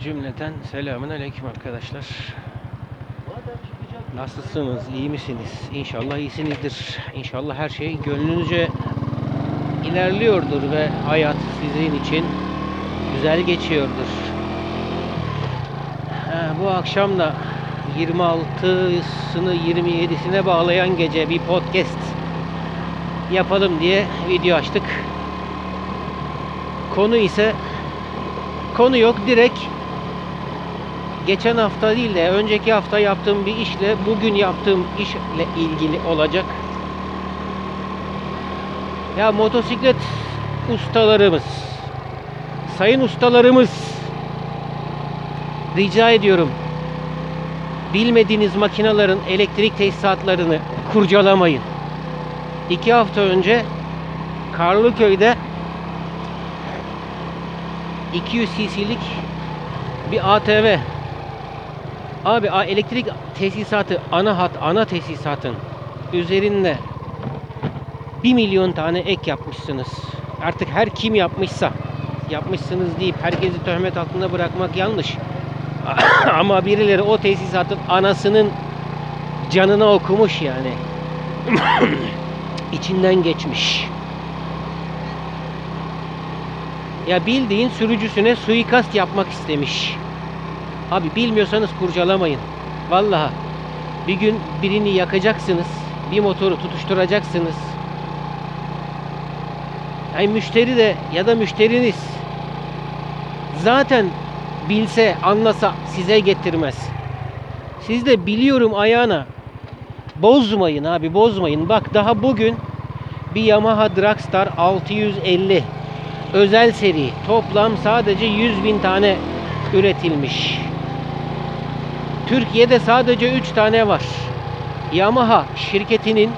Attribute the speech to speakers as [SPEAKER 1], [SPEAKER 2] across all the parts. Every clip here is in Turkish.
[SPEAKER 1] Cümleten selamun aleyküm arkadaşlar. Nasılsınız? iyi misiniz? İnşallah iyisinizdir. İnşallah her şey gönlünüzce ilerliyordur ve hayat sizin için güzel geçiyordur. Bu akşam da 26'sını 27'sine bağlayan gece bir podcast yapalım diye video açtık. Konu ise konu yok direkt geçen hafta değil de önceki hafta yaptığım bir işle bugün yaptığım işle ilgili olacak. Ya motosiklet ustalarımız, sayın ustalarımız rica ediyorum bilmediğiniz makinelerin elektrik tesisatlarını kurcalamayın. İki hafta önce Karlıköy'de 200 cc'lik bir ATV Abi elektrik tesisatı ana hat ana tesisatın üzerinde 1 milyon tane ek yapmışsınız. Artık her kim yapmışsa yapmışsınız deyip herkesi töhmet altında bırakmak yanlış. Ama birileri o tesisatın anasının canına okumuş yani. İçinden geçmiş. Ya bildiğin sürücüsüne suikast yapmak istemiş. Abi bilmiyorsanız kurcalamayın. Vallahi bir gün birini yakacaksınız. Bir motoru tutuşturacaksınız. Yani müşteri de ya da müşteriniz zaten bilse, anlasa size getirmez. Siz de biliyorum ayağına bozmayın abi bozmayın. Bak daha bugün bir Yamaha Dragstar 650 özel seri toplam sadece 100 bin tane üretilmiş. Türkiye'de sadece 3 tane var. Yamaha şirketinin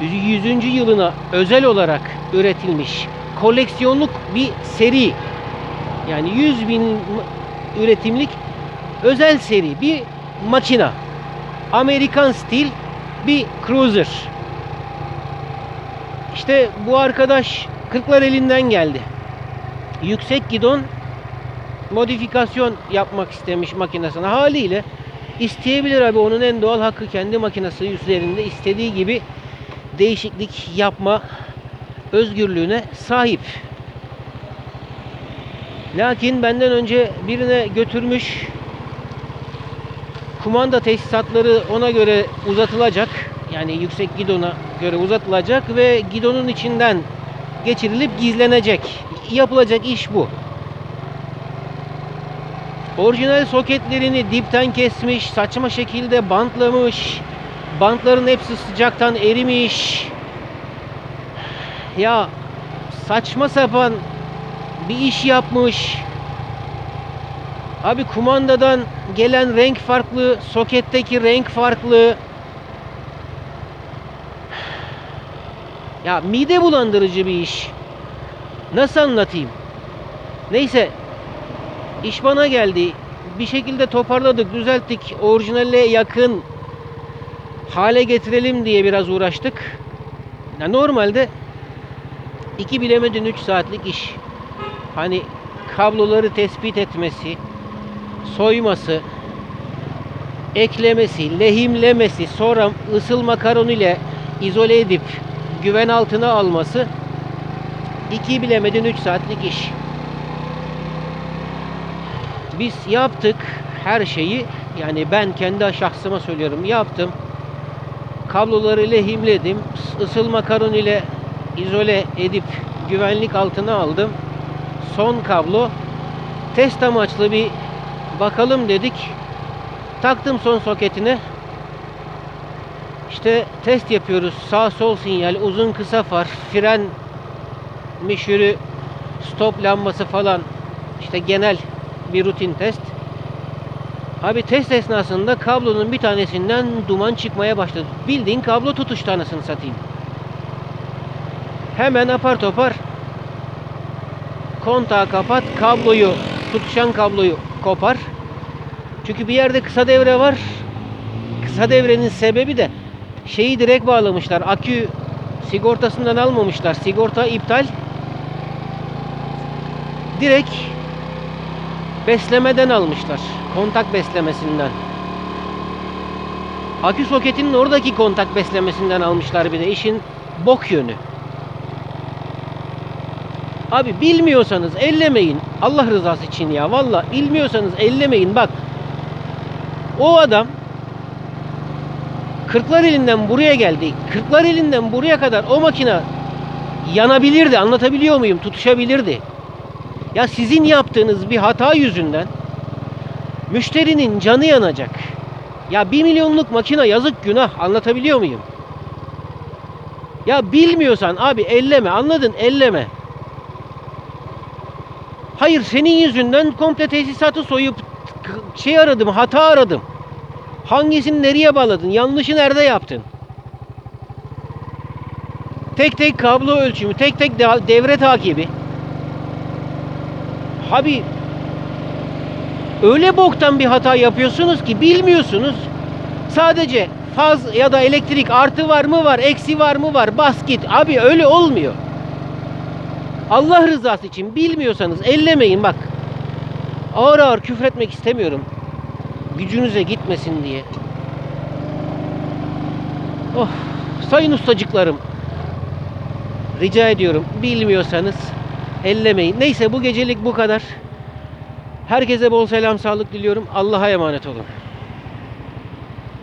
[SPEAKER 1] 100. yılına özel olarak üretilmiş koleksiyonluk bir seri. Yani 100 bin üretimlik özel seri bir makina. Amerikan stil bir cruiser. İşte bu arkadaş kırklar elinden geldi. Yüksek gidon modifikasyon yapmak istemiş makinesine haliyle isteyebilir abi onun en doğal hakkı kendi makinesi üzerinde istediği gibi değişiklik yapma özgürlüğüne sahip. Lakin benden önce birine götürmüş kumanda tesisatları ona göre uzatılacak. Yani yüksek gidona göre uzatılacak ve gidonun içinden geçirilip gizlenecek. Yapılacak iş bu. Orijinal soketlerini dipten kesmiş, saçma şekilde bantlamış. Bantların hepsi sıcaktan erimiş. Ya saçma sapan bir iş yapmış. Abi kumandadan gelen renk farklı, soketteki renk farklı. Ya mide bulandırıcı bir iş. Nasıl anlatayım? Neyse İş bana geldi. Bir şekilde toparladık, düzelttik. Orijinale yakın hale getirelim diye biraz uğraştık. Ya normalde 2 bilemedin 3 saatlik iş. Hani kabloları tespit etmesi, soyması, eklemesi, lehimlemesi, sonra ısıl makaron ile izole edip güven altına alması 2 bilemedin 3 saatlik iş. Biz yaptık her şeyi. Yani ben kendi şahsıma söylüyorum yaptım. Kabloları lehimledim. Isıl makaron ile izole edip güvenlik altına aldım. Son kablo test amaçlı bir bakalım dedik. Taktım son soketine. İşte test yapıyoruz. Sağ sol sinyal, uzun kısa far, fren mişürü, stop lambası falan. İşte genel bir rutin test. Abi test esnasında kablonun bir tanesinden duman çıkmaya başladı. Bildiğin kablo tutuştu anasını satayım. Hemen apar topar kontağı kapat, kabloyu, tutuşan kabloyu kopar. Çünkü bir yerde kısa devre var. Kısa devrenin sebebi de şeyi direkt bağlamışlar. Akü sigortasından almamışlar. Sigorta iptal. Direkt beslemeden almışlar. Kontak beslemesinden. Akü soketinin oradaki kontak beslemesinden almışlar bir de işin bok yönü. Abi bilmiyorsanız ellemeyin. Allah rızası için ya. Valla bilmiyorsanız ellemeyin. Bak. O adam Kırklar elinden buraya geldi. Kırklar elinden buraya kadar o makine yanabilirdi. Anlatabiliyor muyum? Tutuşabilirdi. Ya sizin yaptığınız bir hata yüzünden müşterinin canı yanacak. Ya bir milyonluk makine yazık günah. Anlatabiliyor muyum? Ya bilmiyorsan abi elleme. Anladın? Elleme. Hayır senin yüzünden komple tesisatı soyup şey aradım, hata aradım. Hangisini nereye bağladın? Yanlışı nerede yaptın? Tek tek kablo ölçümü, tek tek de- devre takibi. Abi öyle boktan bir hata yapıyorsunuz ki bilmiyorsunuz. Sadece faz ya da elektrik artı var mı var, eksi var mı var, bas git. Abi öyle olmuyor. Allah rızası için bilmiyorsanız ellemeyin bak. Ağır ağır küfretmek istemiyorum. Gücünüze gitmesin diye. Oh, sayın ustacıklarım. Rica ediyorum bilmiyorsanız ellemeyin. Neyse bu gecelik bu kadar. Herkese bol selam sağlık diliyorum. Allah'a emanet olun.